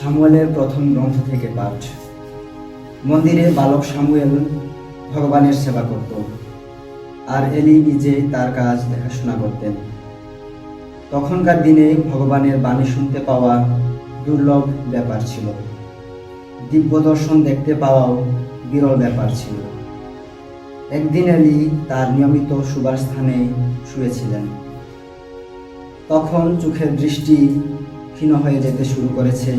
সামুয়েলের প্রথম গ্রন্থ থেকে পাঠ। মন্দিরে বালক সামুয়েল ভগবানের সেবা করত। আর এলি নিজে তার কাজ দেখাশোনা করতেন। তখনকার দিনে ভগবানের বাণী শুনতে পাওয়া দুর্লভ ব্যাপার ছিল। দিব্য দর্শন দেখতে পাওয়াও বিরল ব্যাপার ছিল। একদিন এলি তার নিয়মিত শুবার স্থানে শুয়েছিলেন। তখন চোখের দৃষ্টি ক্ষীণ হয়ে যেতে শুরু করেছে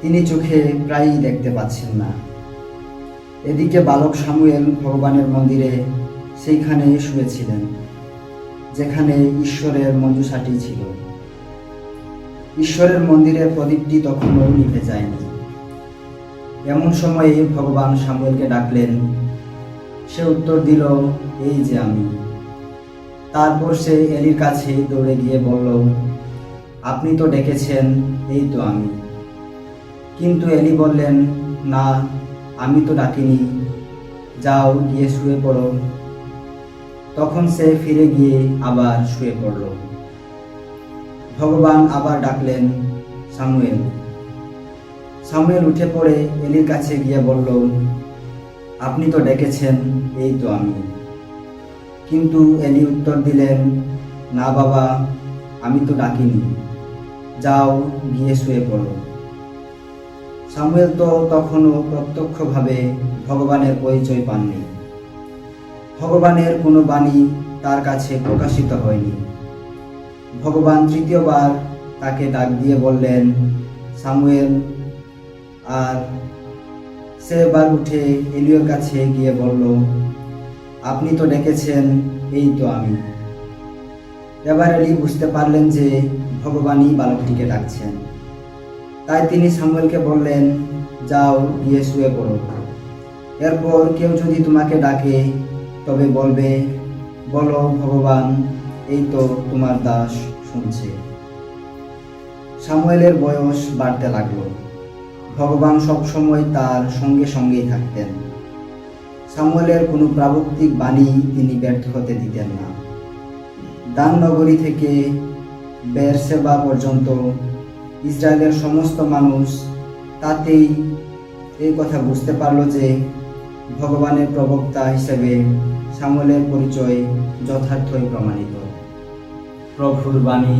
তিনি চোখে প্রায়ই দেখতে পাচ্ছেন না। এদিকে বালক সামুয়েল ভগবানের মন্দিরে সেইখানে শুয়েছিলেন, যেখানে ঈশ্বরের মঞ্জুষাটি ছিল। ঈশ্বরের মন্দিরের প্রদীপটি তখনও নিভে যায়নি। এমন সময়ে ভগবান সামুয়েলকে ডাকলেন, সে উত্তর দিল, এই যে আমি। তারপর সে এলির কাছে দৌড়ে গিয়ে বলল আপনি তো ডেকেছেন, এই তো আমি। কিন্তু এলি বললেন, না, আমি তো ডাকিনি। যাও, গিয়ে শুয়ে পড়ো। তখন সে ফিরে গিয়ে আবার শুয়ে পড়ল। ভগবান আবার ডাকলেন, সামুয়েল। সামুয়েল উঠে পড়ে এলির কাছে গিয়ে বলল, আপনি তো ডেকেছেন, এই তো আমি। কিন্তু এলি উত্তর দিলেন, না বাবা, আমি তো ডাকিনি। যাও গিয়ে শুয়ে পড়ো। সামুয়েল তো তখনও প্রত্যক্ষভাবে ভগবানের পরিচয় পাননি। ভগবানের কোনো বাণী তার কাছে প্রকাশিত হয়নি। ভগবান তৃতীয়বার তাকে ডাক দিয়ে বললেন, সামুয়েল, আর সে এবার উঠে এলিওর কাছে গিয়ে বলল, আপনি তো ডেকেছেন, এই তো আমি এবার এলি বুঝতে পারলেন যে ভগবানই বালকটিকে ডাকছেন। তাই তিনি সামুয়েলকে বললেন, যাও, গিয়ে শুয়ে পড়ো। এরপর কেউ যদি তোমাকে ডাকে, তবে বলবে, বলো, ভগবান, এই তো তোমার দাস শুনছে। সামুয়েলের বয়স বাড়তে লাগল। ভগবান সবসময় তার সঙ্গে সঙ্গেই থাকতেন। সামুয়েলের কোনো প্রাবক্তিক বাণী তিনি ব্যর্থ হতে দিতেন না। দান নগরী থেকে বেরসেবা পর্যন্ত ইসরায়েলের সমস্ত মানুষ তাতেই এই কথা বুঝতে পারল যে ভগবানের প্রবক্তা হিসেবে সামলের পরিচয় যথার্থই প্রমাণিত। প্রভুর বাণী